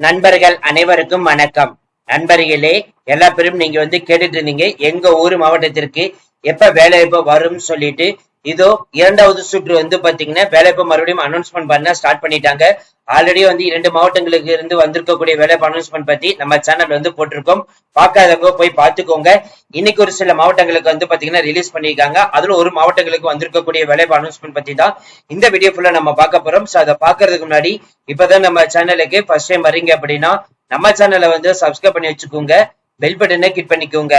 நண்பர்கள் அனைவருக்கும் வணக்கம். நண்பர்களே எல்லா பேரும் நீங்க வந்து கேட்டுட்டு இருந்தீங்க. எங்க ஊர் மாவட்டத்திற்கு எப்ப வேலை எப்போ வரும்னு சொல்லிட்டு இதோ இரண்டாவது சுற்று வந்து பாத்தீங்கன்னா வேலைவாய்ப்பு மறுபடியும் அனௌன்ஸ்மெண்ட் பண்ண ஸ்டார்ட் பண்ணிட்டாங்க. ஆல்ரெடி வந்து இரண்டு மாவட்டங்களுக்கு இருந்து வந்திருக்கக்கூடிய வேலைப்பு அனௌன்ஸ்மெண்ட் பத்தி நம்ம சேனல் வந்து போட்டிருக்கோம். பார்க்காதவங்க போய் பார்த்துக்கோங்க. இன்னைக்கு ஒரு சில மாவட்டங்களுக்கு வந்து பாத்தீங்கன்னா ரிலீஸ் பண்ணியிருக்காங்க. அதுல ஒரு மாவட்டங்களுக்கு வந்திருக்கக்கூடிய வேலைப்பு அனௌன்ஸ்மெண்ட் பத்தி தான் இந்த வீடியோ ஃபுல்லா நம்ம பார்க்க போறோம். சோ அதை பார்க்கறதுக்கு முன்னாடி இப்பதான் நம்ம சேனலுக்கு ஃபர்ஸ்ட் டைம் வரீங்க அப்படின்னா நம்ம சேனலை வந்து சப்ஸ்கிரைப் பண்ணி வச்சுக்கோங்க. பெல் பட்டனை கிளிக் பண்ணிக்கோங்க.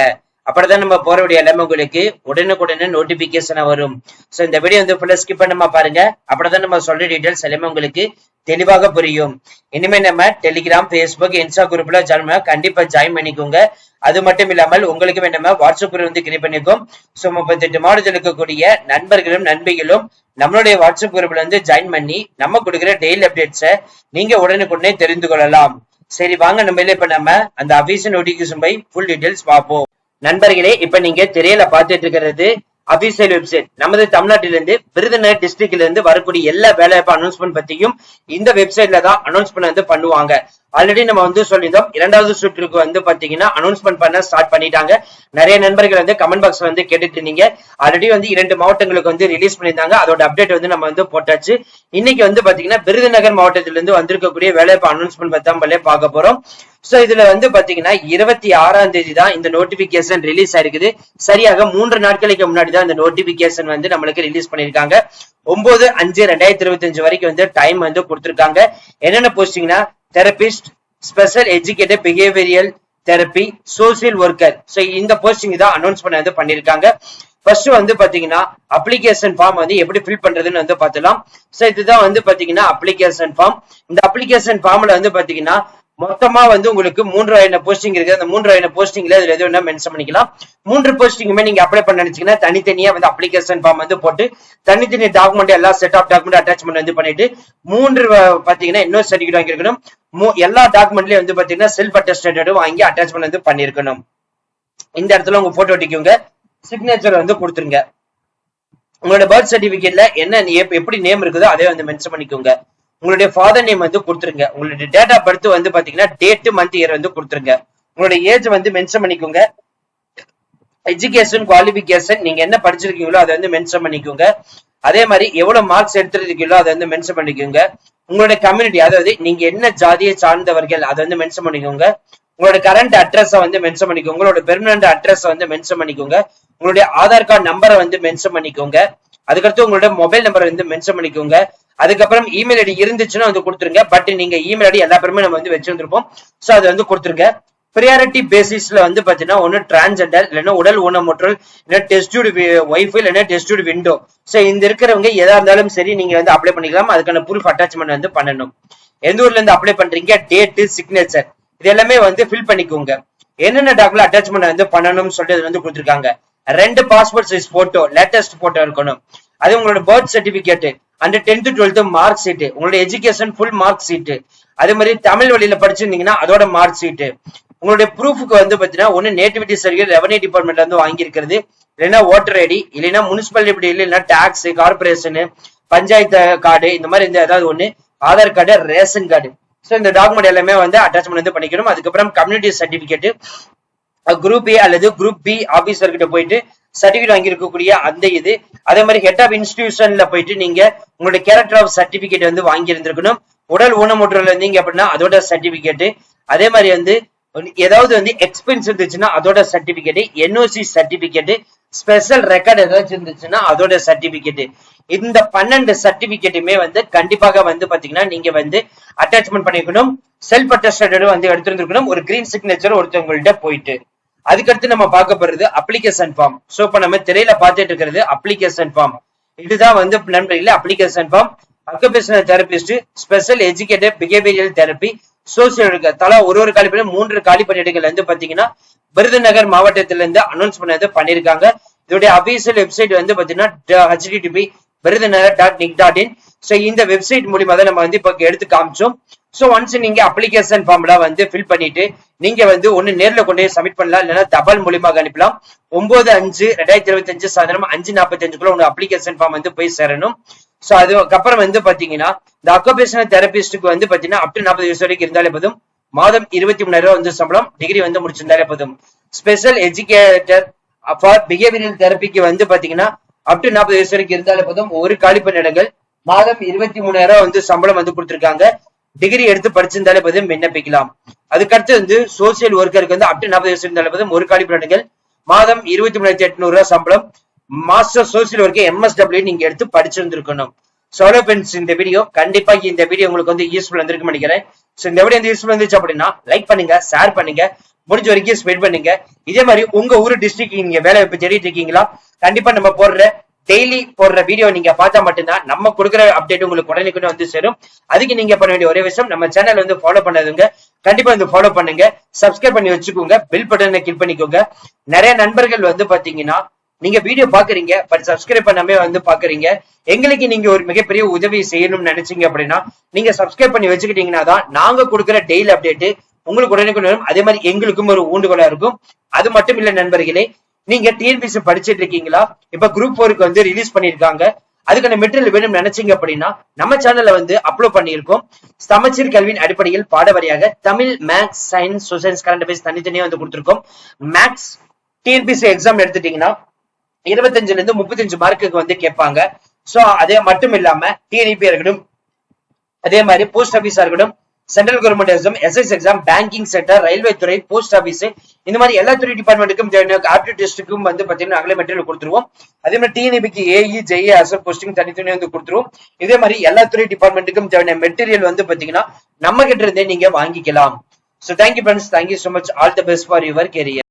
அப்படிதான் நம்ம போற வீடியோ எல்லாமே உங்களுக்கு உடனுக்குடனே நோட்டிபிகேஷன் வரும். சோ இந்த வீடியோ வந்து ஃபுல்லா ஸ்கிப் பண்ணாம பாருங்க. அப்படிதான் நம்ம சொல்ற டீடைல்ஸ் எல்லாமே உங்களுக்கு தெளிவாக புரியும். இனிமே நம்ம டெலிகிராம் பேஸ்புக் இன்ஸ்டா குரூப்ல ஜாயின் கண்டிப்பா ஜாயின் பண்ணிக்கோங்க. அது மட்டும் இல்லாமல் உங்களுக்கு நம்ம வாட்ஸ்அப் குரூப் வந்து கிரியேட் பண்ணிக்கோம். சோ முப்பத்தெட்டு மாவட்டத்தில் இருக்கக்கூடிய நண்பர்களும் நண்பிகளும் நம்மளுடைய வாட்ஸ்அப் குரூப்ல வந்து ஜாயின் பண்ணி நம்ம கொடுக்குற டெய்லி அப்டேட்ஸை நீங்க உடனுக்குடனே தெரிந்து கொள்ளலாம். சரி வாங்க நம்ம இப்ப நம்ம அந்த அபிஷன் நோட்டிபிகேஷன் பை ஃபுல் டீடைல்ஸ் பார்ப்போம். நண்பர்களே இப்ப நீங்க திரையில பார்த்துட்டு இருக்கிறது அபிஷியல் வெப்சைட் நமது தமிழ்நாட்டிலிருந்து விருதுநகர் டிஸ்ட்ரிக்ட்ல இருந்து வரக்கூடிய எல்லா வேலைவாய்ப்பு அனௌன்ஸ்மெண்ட் பத்தியும் இந்த வெப்சைட்ல தான் அனௌன்ஸ்மெண்ட் வந்து பண்ணுவாங்க. ஆல்ரெடி நம்ம வந்து சொல்லியிருந்தோம். இரண்டாவது சுற்றுக்கு வந்து பாத்தீங்கன்னா அனௌன்ஸ்மெண்ட் பண்ண ஸ்டார்ட் பண்ணிட்டாங்க. நிறைய நண்பர்கள் வந்து கமெண்ட் பாக்ஸ் வந்து கேட்டுட்டு இருந்தீங்க. ஆல்ரெடி வந்து இரண்டு மாவட்டங்களுக்கு வந்து ரிலீஸ் பண்ணியிருந்தாங்க. அதோட அப்டேட் வந்து நம்ம வந்து போட்டாச்சு. இன்னைக்கு வந்து பாத்தீங்கன்னா விருதுநகர் மாவட்டத்திலிருந்து வந்திருக்கக்கூடிய வேலைவாய்ப்பு அனௌன்ஸ்மெண்ட் பத்தி தான் பார்க்க போறோம். சோ இதுல வந்து பாத்தீங்கன்னா இருபத்தி ஆறாம் தேதி தான் இந்த நோட்டிபிகேஷன் ரிலீஸ் ஆயிருக்குது. சரியாக மூன்று நாட்களுக்கு முன்னாடி தான் இந்த நோட்டிபிகேஷன் வந்து நம்மளுக்கு ரிலீஸ் பண்ணிருக்காங்க ஒன்பது அஞ்சு ரெண்டாயிரத்தி இருபத்தி அஞ்சு வரைக்கும் வந்து டைம் வந்து கொடுத்துருக்காங்க. என்னென்ன போஸ்டிங்னா therapist special educated behavioural therapy social worker so இந்த போஸ்டிங் தான் அனௌன்ஸ் பண்ண வந்து பண்ணிருக்காங்க ஃபர்ஸ்ட் வந்து பாத்தீங்கன்னா அப்ளிகேஷன் ஃபார்ம் வந்து எப்படி ஃபில் பண்றதுன்னு வந்து பார்த்தலாம் ஸோ இதுதான் வந்து பாத்தீங்கன்னா அப்ளிகேஷன் ஃபார்ம் இந்த அப்ளிகேஷன் ஃபார்ம்ல வந்து பாத்தீங்கன்னா மொத்தமா வந்து உங்களுக்கு மூன்று போஸ்டிங் இருக்கு. அந்த மூன்று போஸ்டிங்ல இதுல எது வேணா மென்ஷன் பண்ணிக்கலாம். மூன்று போஸ்டிங்குமே நீங்க அப்ளை பண்ண நினைச்சீங்கன்னா தனித்தனியா வந்து அப்ளிகேஷன் ஃபார்ம் வந்து போட்டு தனித்தனி டாக்குமெண்ட் எல்லா செட் ஆஃப் டாக்குமெண்ட் அட்டாச்மெண்ட் வந்து பண்ணிட்டு மூன்று பாத்தீங்கன்னா இன்னொரு சர்டிஃபிகேட் வாங்கியிருக்கணும். எல்லா டாக்குமெண்ட்லயும் வந்து பாத்தீங்கன்னா செல்ஃப் அட்டஸ்டேட்டும் வாங்கி அட்டாச்மெண்ட் வந்து பண்ணிருக்கணும் இந்த இடத்துல உங்க போட்டோ ஒட்டிக்கோங்க. சிக்னேச்சர் வந்து கொடுத்துருங்க. உங்களோட பர்த் சர்டிபிகேட்ல என்ன எப்படி நேம் இருக்குதோ அதே வந்து மென்ஷன் பண்ணிக்கோங்க. உங்களுடைய ஃபாதர் நேம் வந்து கொடுத்துருங்க. உங்களுடைய டேட் ஆஃப் பர்த் வந்து பாத்தீங்கன்னா டேட் மந்த் இயர் வந்து கொடுத்துருங்க. உங்களுடைய ஏஜ் வந்து மென்ஷன் பண்ணிக்கோங்க. எஜுகேஷன் குவாலிபிகேஷன் நீங்க என்ன படிச்சிருக்கீங்களோ அதை வந்து மென்ஷன் பண்ணிக்கோங்க. அதே மாதிரி எவ்வளவு மார்க்ஸ் எடுத்துருக்கீங்களோ அதை வந்து மென்ஷன் பண்ணிக்கோங்க. உங்களுடைய கம்யூனிட்டி அதாவது நீங்க என்ன ஜாதியை சார்ந்தவர்கள் அதை வந்து மென்ஷன் பண்ணிக்கோங்க. உங்களோட கரண்ட் அட்ரஸை வந்து மென்ஷன் பண்ணிக்கோங்க. உங்களோட பெர்மனன்ட் அட்ரஸ் வந்து மென்ஷன் பண்ணிக்கோங்க. உங்களுடைய ஆதார் கார்டு நம்பரை வந்து மென்ஷன் பண்ணிக்கோங்க. அதுக்கடுத்து உங்களோட மொபைல் நம்பரை வந்து மென்ஷன் பண்ணிக்கோங்க. அதுக்கப்புறம் இமெயில் ஐடி இருந்துச்சுன்னா வந்து கொடுத்துருங்க. பட் நீங்க இமெயில் ஐடி எல்லா பேருமே நம்ம வந்து வச்சிருந்திருப்போம். ஸோ அது வந்து கொடுத்துருங்க. ப்ரியாரிட்டி பேசிஸ்ல வந்து பாத்தீங்கன்னா ஒன்னு டிரான்ஜெண்டர் இல்லைன்னா உடல் ஊனமுற்றல் இல்லைன்னா டெஸ்டியூட் ஒய்ஃப் இல்லைன்னா டெஸ்டியூட் விண்டோ ஸோ இந்த இருக்கிறவங்க எதா இருந்தாலும் சரி நீங்க வந்து அப்ளை பண்ணிக்கலாம். அதுக்கான ப்ரூஃப் அட்டாச்மெண்ட் வந்து பண்ணணும். எந்த ஊர்ல இருந்து அப்ளை பண்றீங்க? டேட்டு சிக்னேச்சர் இது எல்லாமே வந்து ஃபில் பண்ணிக்கோங்க. என்னென்ன டாக்குமெண்ட் அட்டாச்மெண்ட் வந்து பண்ணணும்னு சொல்லிட்டு வந்து கொடுத்துருக்காங்க. ரெண்டு passport size photo latest photo இருக்கணும். அது உங்களோட பர்த் சர்டிபிகேட் அந்த டென்த் டுவெல்த் மார்க் ஷீட் உங்களோட எஜுகேஷன் ஃபுல் மார்க் ஷீட் அதே மாதிரி தமிழ் வழியில படிச்சிருந்தீங்கன்னா அதோட மார்க் ஷீட் உங்களுடைய ப்ரூஃப்க்கு வந்து பாத்தீங்கன்னா ஒன்னு நேட்டிவிட்டி சர்டிஃபிகேட் ரெவன்யூ டிபார்ட்மெண்ட்ல இருந்து வாங்கியிருக்கிறது. இல்லைன்னா ஓட்டர் ஐடி இல்லைன்னா முனிசிபாலிட்டி இல்லைன்னா டாக்ஸ் கார்பரேஷனு பஞ்சாயத்து கார்டு இந்த மாதிரி இந்த ஏதாவது ஒண்ணு. Aadhaar card ration card so இந்த டாக்குமெண்ட் எல்லாமே வந்து அட்டாச்மெண்ட் வந்து பண்ணிக்கணும். அதுக்கப்புறம் கம்யூனிட்டி சர்டிபிகேட் குரூப் ஏ அல்லது குரூப் பி ஆபீசர் கிட்ட போயிட்டு சர்டிபிகேட் வாங்கியிருக்கக்கூடிய அந்த இது. அதே மாதிரி ஹெட் ஆஃப் இன்ஸ்டிடியூஷன்ல போயிட்டு நீங்க உங்களோட கேரக்டர் ஆஃப் சர்டிபிகேட் வந்து வாங்கி இருந்திருக்கணும் உடல் ஊனமுற்றல இருந்தீங்க அப்படின்னா அதோட சர்டிபிகேட் அதே மாதிரி வந்து ஏதாவது வந்து எக்ஸ்பென்ஸ் இருந்துச்சுன்னா அதோட certificate NOC certificate special record ஏதாச்சும் இருந்துச்சுன்னா அதோட சர்டிபிகேட் இந்த பன்னெண்டு சர்டிபிகேட்டுமே வந்து கண்டிப்பாக வந்து பாத்தீங்கன்னா நீங்க வந்து அட்டாச்மெண்ட் பண்ணிக்கணும் செல்ஃப் அட்டஸ்டட் வந்து எடுத்துருந்துருக்கணும். ஒரு கிரீன் சிக்னேச்சர் ஒருத்தவங்கள்ட்ட போயிட்டு. அதுக்கடுத்து நம்ம பார்க்க போறது அப்ளிகேஷன் ஃபார்ம் சோ இப்போ நம்ம திரையில பார்த்துட்டு இருக்கிறது அப்ளிகேஷன் ஃபார்ம் இதுதான் வந்து நண்பர்களே application form occupational therapist special educated behavioural therapy social தலா ஒரு ஒரு காலி மூன்று காலி பணியிடங்கள் வந்து பாத்தீங்கன்னா விருதுநகர் மாவட்டத்திலிருந்து அனௌன்ஸ் பண்ணது பண்ணிருக்காங்க இதோடைய அபிஷியல் வெப்சைட் வந்து பாத்தீங்கன்னா HTTP Virudhunagar dot nic dot in so இந்த வெப்சைட் மூலியமா தான் நம்ம வந்து இப்போ எடுத்து காமிச்சோம். ஸோ ஒன்ஸ் நீங்க அப்ளிகேஷன் ஃபார்ம்ல வந்து ஃபில் பண்ணிட்டு நீங்க வந்து ஒன்னு நேர்ல கொண்டு போய் சப்மிட் பண்ணலாம் இல்லைன்னா தபால் மூலியமாக அனுப்பலாம். ஒன்பது அஞ்சு ரெண்டாயிரத்தி இருபத்தி அஞ்சு சாயந்தரம் அஞ்சு நாற்பத்தி அஞ்சுக்குள்ள உங்க அப்ளிகேஷன் ஃபார்ம் வந்து போய் சேரணும். சோ அதுக்கப்புறம் வந்து பாத்தீங்கன்னா இந்த அக்கோபேஷனல் தெரபிஸ்டுக்கு வந்து பாத்தீங்கன்னா அப் டு நாற்பது வயசு வரைக்கும் இருந்தாலே போதும். மாதம் இருபத்தி மூணாயிரம் ரூபாய் வந்து சம்பளம் டிகிரி வந்து முடிச்சிருந்தாலே போதும். ஸ்பெஷல் எஜுகேட்டர் ஃபார் பிஹேவியரல் தெரப்பிக்கு வந்து பாத்தீங்கன்னா அப் டு நாற்பது வயசு வரைக்கும் இருந்தாலே போதும். ஒரு காலிப்பு நிலங்கள் மாதம் இருபத்தி மூணாயிரம் வந்து சம்பளம் வந்து கொடுத்துருக்காங்க. டிகிரி எடுத்து படிச்சிருந்தாலே போதும் விண்ணப்பிக்கலாம். அதுக்கடுத்து வந்து சோசியல் ஒர்க்கருக்கு வந்து அப்டு நாற்பது வயசு இருந்தாலே போதும் ஒரு காலி இடங்கள் மாதம் இருபத்தி மூணாயிரத்தி எட்நூறு ரூபாய் சம்பளம் மாஸ்டர் சோசியல் ஒர்க்கு எம்எஸ்டபிள்யூ நீங்க எடுத்து படிச்சிருந்திருக்கணும். சோலோ ஃப்ரெண்ட்ஸ் இந்த வீடியோ கண்டிப்பா இந்த வீடியோ உங்களுக்கு வந்து யூஸ்ஃபுல் வந்திருக்கும் நினைக்கிறேன். ஸோ இந்த வீடியோ வந்து யூஸ்ஃபுல் வந்துச்சு அப்படின்னா லைக் பண்ணுங்க ஷேர் பண்ணுங்க முடிஞ்ச வரைக்கும் ஸ்பெண்ட் பண்ணுங்க. இதே மாதிரி உங்க ஊர் டிஸ்ட்ரிக்ட் நீங்க வேலை வாய்ப்பு தேடிட்டு இருக்கீங்களா? கண்டிப்பா நம்ம போடுற டெய்லி போடுற வீடியோ நீங்க பார்த்தா மட்டும்தான் நம்ம கொடுக்குற அப்டேட் உங்களுக்கு உடனுக்குன்னு வந்து சேரும். அதுக்கு நீங்க பண்ண வேண்டிய ஒரே விஷயம் நம்ம சேனல் வந்து ஃபாலோ பண்ணதுங்க கண்டிப்பா வந்து ஃபாலோ பண்ணுங்க. சப்ஸ்கிரைப் பண்ணி வச்சுக்கோங்க. பில் பட்டனை கிளிக் பண்ணிக்கோங்க. நிறைய நண்பர்கள் வந்து பாத்தீங்கன்னா நீங்க வீடியோ பாக்குறீங்க பட் சப்ஸ்கிரைப் பண்ணாமே வந்து பாக்குறீங்க எங்களுக்கு நீங்க ஒரு மிகப்பெரிய உதவி செய்யணும்னு நினைச்சீங்க அப்படின்னா நீங்க சப்ஸ்கிரைப் பண்ணி வச்சுக்கிட்டீங்கன்னா தான் நாங்க கொடுக்குற டெய்லி அப்டேட் உங்களுக்கு உடனுக்குடன் வரும். அதே மாதிரி எங்களுக்கும் ஒரு ஊண்டுகோலா இருக்கும். அது மட்டும் இல்ல நண்பர்களே நீங்க டிஎன்பிசி படிச்சிட்டு இருக்கீங்களா இப்ப குரூப் ஃபோருக்கு வந்து ரிலீஸ் பண்ணிருக்காங்க அதுக்கான மெட்டீரியல் வேணும் நினைச்சீங்க அப்படின்னா நம்ம சேனல்ல வந்து அப்லோட் பண்ணியிருக்கோம். சமச்சீர் கல்வியின் அடிப்படையில் பாடவாரியாக Tamil maths science socials current affairs தனித்தனியா வந்து கொடுத்துருக்கோம். மேக்ஸ் டிஎன்பிசி எக்ஸாம் எடுத்துட்டீங்கன்னா இருபத்தஞ்சுல இருந்து முப்பத்தஞ்சு மார்க்குக்கு வந்து கேட்பாங்க. சோ அதே மட்டும் இல்லாம டிஎன்இபி இருக்கட்டும் அதே மாதிரி போஸ்ட் ஆபீஸா இருக்கட்டும் central government exam SS exam banking sector railway துறை போஸ்ட் ஆஃபீஸ் இந்த மாதிரி எல்லா துறை டிபார்ட்மெண்ட்டுக்கும் ஆப்டியூட் டெஸ்ட்டுக்கும் வந்து பாத்தீங்கன்னா அகல மெட்டீரியல் கொடுத்துருவோம். அதே மாதிரி டிஎன்பிக்கு ஏஇ ஜெய் அசர் போஸ்டிங் தனித்தனி வந்து கொடுத்துருவோம். இதே மாதிரி எல்லா துறை டிபார்ட்மெண்ட்டுக்கும் தேவையான மெட்டீரியல் வந்து பாத்தீங்கன்னா நம்ம கிட்ட இருந்தே நீங்க வாங்கிக்கலாம். So thank you friends thank you so much all the best for your career